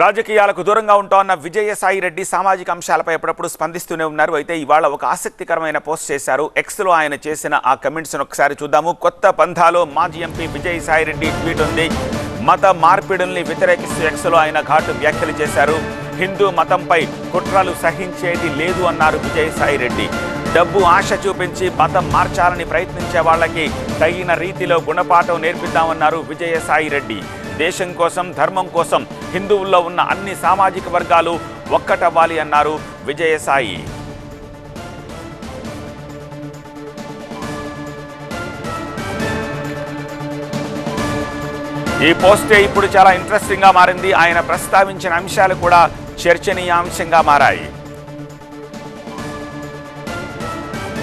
రాజకీయాలకు దూరంగా ఉంటామన్న విజయసాయి రెడ్డి సామాజిక అంశాలపై ఎప్పుడప్పుడు స్పందిస్తూనే ఉన్నారు. అయితే ఇవాళ ఒక ఆసక్తికరమైన పోస్ట్ చేశారు. ఎక్స్లో ఆయన చేసిన ఆ కమెంట్స్ను ఒకసారి చూద్దాము. కొత్త పంథాలో మాజీ ఎంపీ విజయసాయి రెడ్డి ట్వీట్ ఉంది. మత మార్పిడుల్ని వ్యతిరేకిస్తూ ఎక్స్లో ఆయన ఘాటు వ్యాఖ్యలు చేశారు. హిందూ మతంపై కుట్రలు సహించేది లేదు అన్నారు విజయసాయి రెడ్డి. డబ్బు ఆశ చూపించి మతం మార్చాలని ప్రయత్నించే వాళ్ళకి తగిన రీతిలో గుణపాఠం నేర్పిద్దామన్నారు విజయసాయి రెడ్డి. దేశం కోసం ధర్మం కోసం హిందువుల్లో ఉన్న అన్ని సామాజిక వర్గాలు ఒక్కటవ్వాలి అన్నారు విజయసాయి. ఈ పోస్టే ఇప్పుడు చాలా ఇంట్రెస్టింగ్గా మారింది. ఆయన ప్రస్తావించిన అంశాలు కూడా చర్చనీయాంశంగా మారాయి.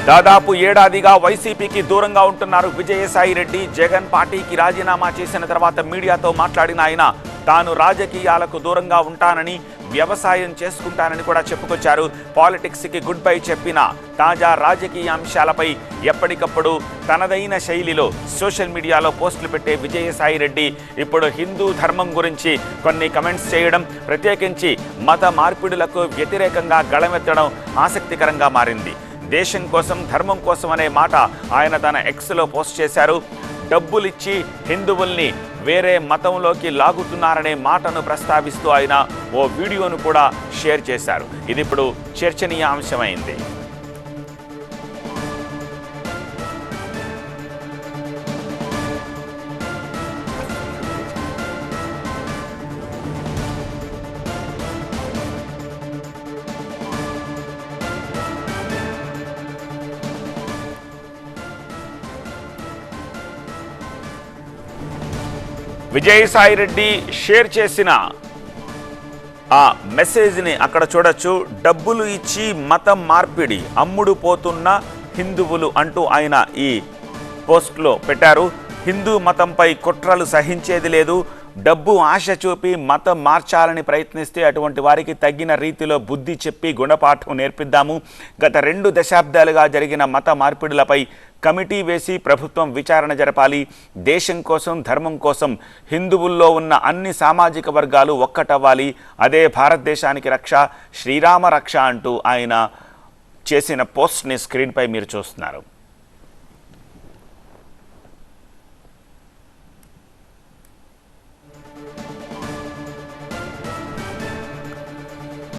దాదాపు ఏడాదిగా వైసీపీకి దూరంగా ఉంటున్నారు విజయసాయి రెడ్డి. జగన్ పార్టీకి రాజీనామా చేసిన తర్వాత మీడియాతో మాట్లాడిన ఆయన తాను రాజకీయాలకు దూరంగా ఉంటానని వ్యవసాయం చేసుకుంటానని కూడా చెప్పుకొచ్చారు. పాలిటిక్స్కి గుడ్ బై చెప్పిన తాజా రాజకీయ అంశాలపై ఎప్పటికప్పుడు తనదైన శైలిలో సోషల్ మీడియాలో పోస్టులు పెట్టే విజయసాయి రెడ్డి ఇప్పుడు హిందూ ధర్మం గురించి కొన్ని కమెంట్స్ చేయడం ప్రత్యేకించి మత మార్పిడులకు వ్యతిరేకంగా గళమెత్తడం ఆసక్తికరంగా మారింది. దేశం కోసం ధర్మం కోసం అనే మాట ఆయన తన ఎక్స్లో పోస్ట్ చేశారు. డబ్బులిచ్చి హిందువుల్ని వేరే మతంలోకి లాగుతున్నారనే మాటను ప్రస్తావిస్తూ ఆయన ఓ వీడియోను కూడా షేర్ చేశారు. ఇది ఇప్పుడు చర్చనీయాంశమైంది. విజయసాయి రెడ్డి షేర్ చేసిన ఆ మెసేజ్ని అక్కడ చూడొచ్చు. డబ్బులు ఇచ్చి మతం మార్పిడి అమ్ముడు పోతున్న హిందువులు అంటూ ఆయన ఈ పోస్ట్లో పెట్టారు. హిందూ మతంపై కుట్రలు సహించేది లేదు. డబ్బు ఆశ చూపి మతం మార్చాలని ప్రయత్నిస్తే అటువంటి వారికి తగిన రీతిలో బుద్ధి చెప్పి గుణపాఠం నేర్పిద్దాము. గత రెండు దశాబ్దాలుగా జరిగిన మత మార్పిడులపై కమిటీ వేసి ప్రభుత్వం విచారణ జరపాలి. దేశం కోసం ధర్మం కోసం హిందువుల్లో ఉన్న అన్ని సామాజిక వర్గాలు ఒక్కటవ్వాలి. అదే భారతదేశానికి రక్ష శ్రీరామ రక్ష అంటూ ఆయన చేసిన పోస్ట్ని స్క్రీన్పై మీరు చూస్తున్నారు.